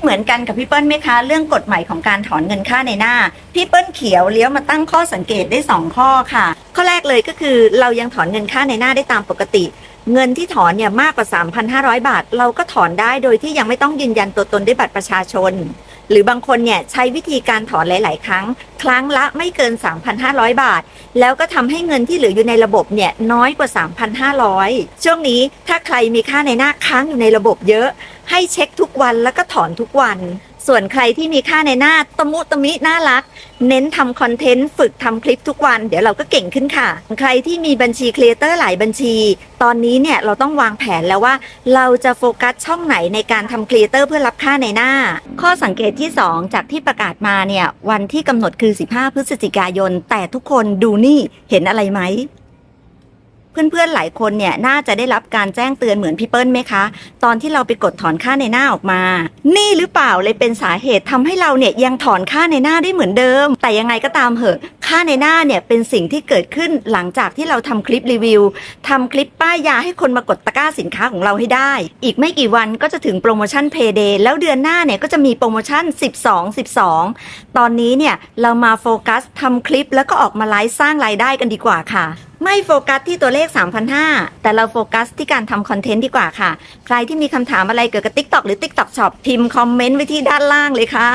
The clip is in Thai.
เหมือนกันกับพี่เปิ้ลไหมคะ เรื่องกฎหมายของการถอนเงินค่าในหน้า พี่เปิ้ลเขียวเลี้ยวมาตั้งข้อสังเกตได้ 2 ข้อค่ะ ข้อแรกเลยก็คือเรายังถอนเงินค่าในหน้าได้ตามปกติ เงินที่ถอนเนี่ยมากกว่า 3,500 บาท เราก็ถอนได้โดยที่ยังไม่ต้องยืนยันตัวตนด้วยบัตรประชาชน หรือบางคนเนี่ยใช้วิธีการถอนหลาย ๆ ครั้ง ครั้งละไม่เกิน 3,500 บาท แล้วก็ทำให้เงินที่เหลืออยู่ในระบบเนี่ยน้อยกว่า 3,500 ช่วงนี้ถ้าใครมีค่าในหน้าค้างอยู่ในระบบเยอะ ให้เช็คทุกวันแล้วก็ถอนทุกวัน ส่วนใครที่มีค่าในหน้าตะมุตะมิน่ารัก เน้นทำคอนเทนต์ฝึกทำคลิปทุกวัน เดี๋ยวเราก็เก่งขึ้นค่ะ ใครที่มีบัญชีครีเอเตอร์หลายบัญชี ตอนนี้เนี่ยเราต้องวางแผนแล้วว่า เราจะโฟกัสช่องไหนในการทำครีเอเตอร์เพื่อรับค่าในหน้า ข้อสังเกตที่ 2 จากที่ประกาศมาเนี่ยวันที่กำหนดคือ 15 พฤศจิกายน แต่ทุกคนดูนี่เห็นอะไรไหม เพื่อนๆหลายคนเนี่ยน่าจะได้รับการแจ้งเตือนเหมือนพี่เปิ้ลไหมคะ ตอนที่เราไปกดถอนค่าในหน้าออกมา นี่หรือเปล่าเลยเป็นสาเหตุทำให้เราเนี่ยยังถอนค่าในหน้าได้เหมือนเดิม แต่ยังไงก็ตามเหอะ ค่าในหน้าเนี่ยเป็นสิ่งที่เกิดขึ้นหลังจากที่เราทำคลิปรีวิวทำคลิปป้ายยาให้คนมากดตะกร้าสินค้าของเราให้ได้ อีกไม่กี่วันก็จะถึงโปรโมชั่นเพย์เดย์แล้วเดือนหน้าเนี่ยก็จะมีโปรโมชั่น 12 12 ตอนนี้เนี่ยเรามาโฟกัสทำคลิปแล้วก็ออกมาไลฟ์สร้างรายได้กันดีกว่าค่ะไม่โฟกัสที่ตัวเลข 3,500 แต่เราโฟกัสที่การทำคอนเทนต์ดีกว่าค่ะ ใครที่มีคำถามอะไรเกี่ยวกับ TikTok หรือ TikTok Shop พิมพ์คอมเมนต์ไว้ที่ด้านล่างเลยค่ะ